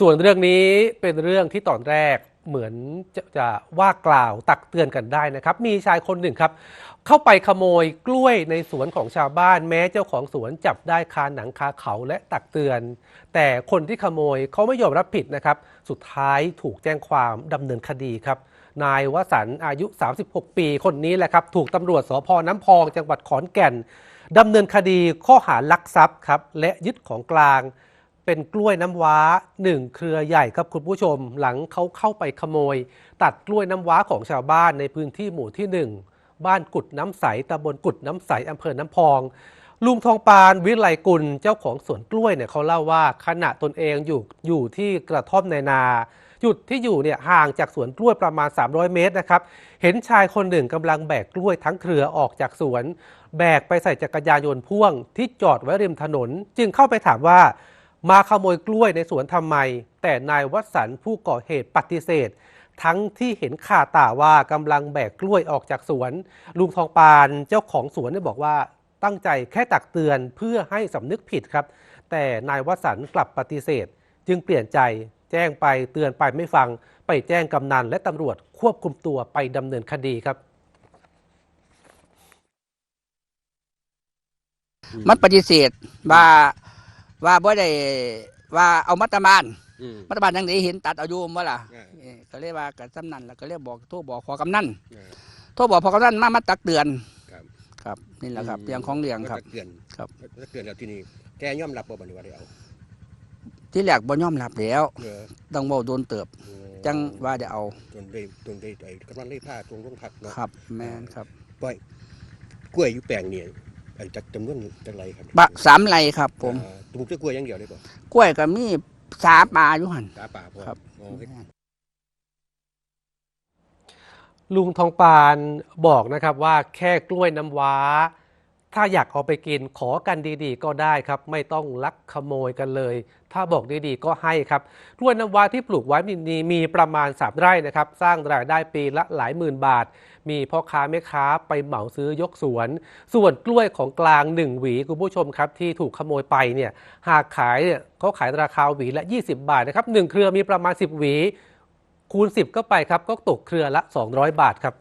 ส่วนเรื่องนี้เป็นเรื่องที่ตอนแรกเหมือนจะจะว่ากล่าวตักเตือนกันได้นะครับ มีชายคนหนึ่งครับ เข้าไปขโมยกล้วยในสวนของชาวบ้าน แม้เจ้าของสวนจับได้คาหนังคาเขาและตักเตือน แต่คนที่ขโมยเขาไม่ยอมรับผิดนะครับ สุดท้ายถูกแจ้งความดำเนินคดีครับ นายวสันอายุ 36 ปีคนนี้แหละครับ ถูกตำรวจสพน้ำพองจังหวัดขอนแก่นดำเนินคดีข้อหาลักทรัพย์ครับและยึดของกลาง เป็นกล้วยน้ำว้าหนึ่งเครือใหญ่ครับคุณผู้ชม หลังเขาเข้าไปขโมย ตัดกล้วยน้ำว้าของชาวบ้านในพื้นที่หมู่ที่หนึ่งบ้านกุดน้ำใสตำบลกุดน้ำใสอำเภอน้ำพอง ลุงทองปานวิไลกุลเจ้าของสวนกล้วยเนี่ยเขาเล่าว่าขณะตนเองอยู่อยู่ที่กระท่อมในนาจุดที่อยู่เนี่ยห่างจากสวนกล้วยประมาณ 300 เมตรนะครับ เห็นชายคนหนึ่งกำลังแบกกล้วยทั้งเครือออกจากสวน แบกไปใส่จักรยานยนต์พ่วงที่จอดไว้ริมถนน จึงเข้าไปถามว่า มาขโมยกล้วยในสวนทำไม แต่นายวัสันผู้ก่อเหตุปฏิเสธ ทั้งที่เห็นข่าตาว่ากำลังแบกกล้วยออกจากสวน ลุงทองปานเจ้าของสวนเนี่ยบอกว่าตั้งใจแค่ตักเตือนเพื่อให้สำนึกผิดครับ แต่นายวสันกลับปฏิเสธ จึงเปลี่ยนใจแจ้งไปเตือนไปไม่ฟัง ไปแจ้งกำนันและตำรวจควบคุมตัวไปดำเนินคดีครับ มันปฏิเสธว่า ว่าบ่ได้ว่าเอามัตตบานอืม มัตตบานยังได้เห็นตัดเอาอยู่บ่ล่ะเออเอ้ก็เลยว่ากับสำนันแล้วก็เลยบอกโทรบอกพอกำนันเออโทรบอกพอกำนันมามาตักเตือนครับ ครับนี่แหละครับเรื่องของเรื่องครับ ก็ตักเตือนครับตักเตือนแล้วที่นี่แกยอมรับบ่บัดนี้ว่าได้เอาที่แรกบ่ยอมรับแล้วเออต้องเว้าโดนเติบ เออจังว่าได้เอาจนได้จนได้ไอ้กำลังได้ผ้าตรงโรงพักเนาะครับ แม่นครับปล่อยกล้วยอยู่แปลงนี่ ไอ้จักจำนวนจักไรครับบะสามไรครับผมอ่าปลูกแต่กล้วยอย่างเดียวได้บ่กล้วยก็มีสาปลาอยู่หั่นตาป่าพอครับ อ๋อเฮ็ด ลุงทองปานบอกนะครับว่าแค่กล้วยน้ำว้า ถ้าอยากเอาไปกินขอกันดีๆ ก็ได้ครับ ไม่ต้องลักขโมยกันเลย ถ้าบอกดีๆก็ให้ครับกล้วยน้ำว้าที่ปลูกไว้มีมีประมาณสามไร่นะครับ สร้างรายได้ปีละหลายหมื่นบาท มีพ่อค้าแม่ค้าไปเหมาซื้อยกสวน ส่วนกล้วยของกลางหนึ่งหวีคุณผู้ชมครับ ที่ถูกขโมยไปเนี่ยหากขายเนี่ยเขาขายราคาหวีละ 20 บาทนะครับหนึ่งเครือมีประมาณ 10 หวี คูณ 10 ก็ไปครับก็ตกเครือละ 200 บาทครับ